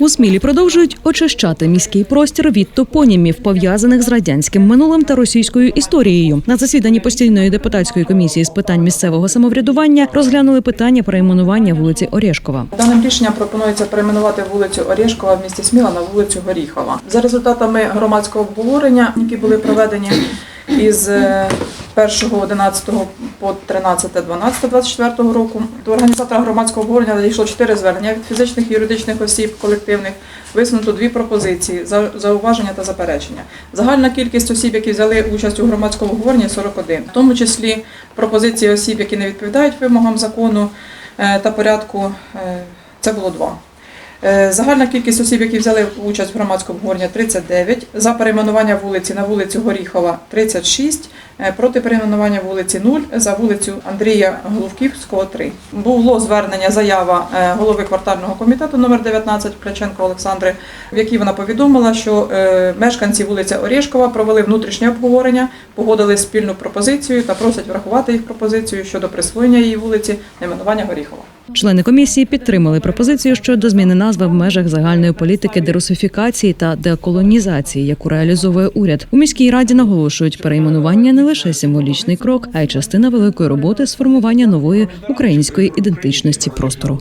У Смілі продовжують очищати міський простір від топонімів, пов'язаних з радянським минулим та російською історією. На засіданні постійної депутатської комісії з питань місцевого самоврядування розглянули питання перейменування вулиці Орешкова. Даним рішенням пропонується перейменувати вулицю Орєшкова в місті Сміла на вулицю Горіхова. За результатами громадського обговорення, які були проведені із е, 1.11 по 13.12.24 року, до організатора громадського обговорення надійшло чотири звернення від фізичних і юридичних осіб колективних. Висунуто дві пропозиції зауваження та заперечення. Загальна кількість осіб, які взяли участь у громадському обговоренні, 41. В тому числі пропозиції осіб, які не відповідають вимогам закону е, та порядку, е, це було два. Е, Загальна кількість осіб, які взяли участь в громадському обговоренні 39, за перейменування вулиці на вулицю Горіхова 36, е, проти перейменування вулиці 0, за вулицю Андрія Головківського 3. Було звернення заява е, голови квартального комітету номер 19 Пляченко Олександри, в якій вона повідомила, що е, мешканці вулиці Орєшкова провели внутрішнє обговорення, погодили спільну пропозицію та просять врахувати їх пропозицію щодо присвоєння її вулиці найменування Горіхова. Члени комісії підтримали пропозицію щодо зміни назви в межах загальної політики дерусифікації та деколонізації, яку реалізовує уряд. У міській раді наголошують, перейменування не лише символічний крок, а й частина великої роботи з формування нової української ідентичності простору.